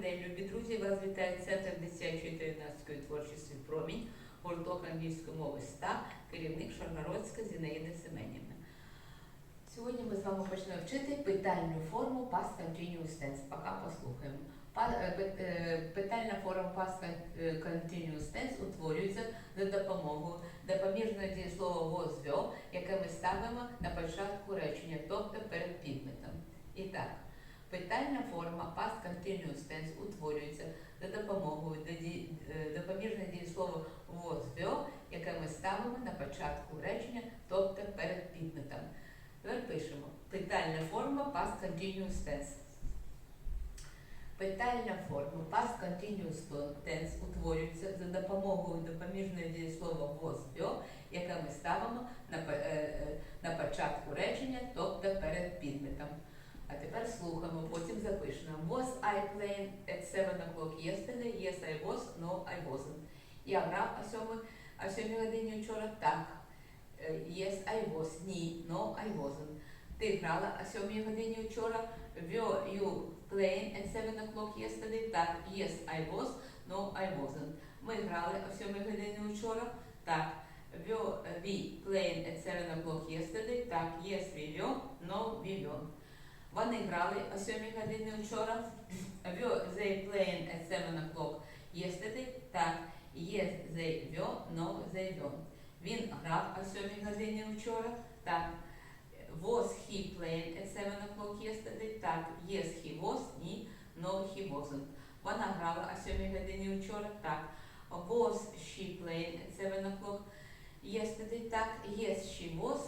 День, любі друзі! Вас вітає Центр дитячої та юнацької творчості Промінь, гурток англійської мови СТА, керівник Шаргородська Зінаїда Семенівна. Сьогодні ми з вами почнемо вчити питальну форму past continuous tense. Поки послухаємо. Е, е, Питальна форма past е, continuous tense утворюється за допомогою допоміжного дієслова was яке ми ставимо на початку речення, тобто перед підметом. І так, Питальна форма past continuous tense утворюється за допомогою е, допоміжного дієслова was will, яке ми ставимо на початку речення, тобто перед підметом. Тепер пишемо питальна форма past continuous tense. Питальна форма past continuous tense утворюється за допомогою допоміжного дієслова was will, яке ми ставимо на, е, е, на початку речення, тобто перед підметом. А слухаємо, потім запишемо. Was I playing at 7 o'clock yesterday? Yes, I was. No, I wasn't. Я грав о 7, о 7 годині вчора? Так. Е, Yes, I was. Ні, no, I wasn't. Ти грала о 7 годині вчора? Were you playing at 7 o'clock yesterday? Так. Yes, I was. No, I wasn't. Ми грали о 7 годині вчора? Так. Were we playing at 7 o'clock yesterday? Так. Yes, we were. No, we weren't. Вони грали о 7 годині вчора. They playing at 7 o'clock yesterday? Так. Yes, they were. No, they weren't. Він грав о 7 годині вчора. Так. Was he playing at 7 o'clock yesterday? Так. Yes, he was. Ні. No, he wasn't. Вона грала о 7 годині вчора. Так. Was she playing at 7 o'clock yesterday? Так. Yes, she was.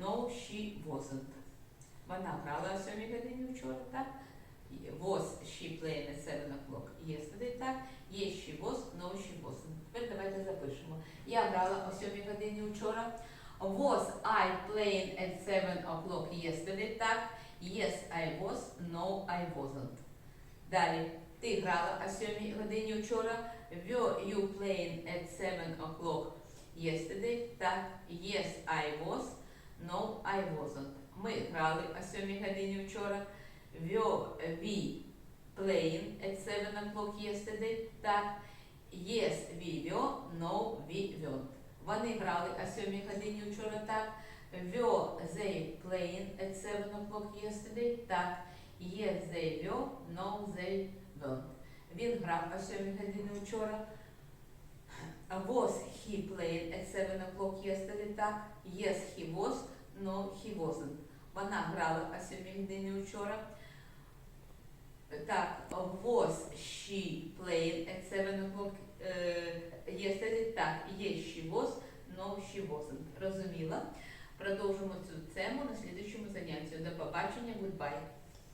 No, she wasn't. Вона грала о 7 годині вчора, так? Was she playing at 7 o'clock yesterday, так? Yes, she was, no, she wasn't. Тепер давайте запишемо. Я грала о 7 годині вчора. Was I playing at 7 o'clock yesterday, так? Yes, I was, no, I wasn't. Далі. Ти грала о 7 годині вчора. Were you playing at 7 o'clock yesterday, так? Yes, I was, no, I wasn't. Ми грали о 7 годині вчора. We playing at 7 o'clock yesterday? Так. Yes, we were. No, we weren't. Вони грали о 7 годині вчора, так. Were they playing at 7 o'clock yesterday? Так. Yes, they were. No, they weren't. Він грав о 7 годині вчора. Was he playing at 7 o'clock yesterday? Так. Yes, he was. No, he wasn't. Вона грала о 7 годині вчора. Так, was she playing at 7 o'clock yesterday? Так, yes, she was. No, she wasn't. Розуміла. Продовжимо цю тему на слідчому занятті. До побачення. Goodbye.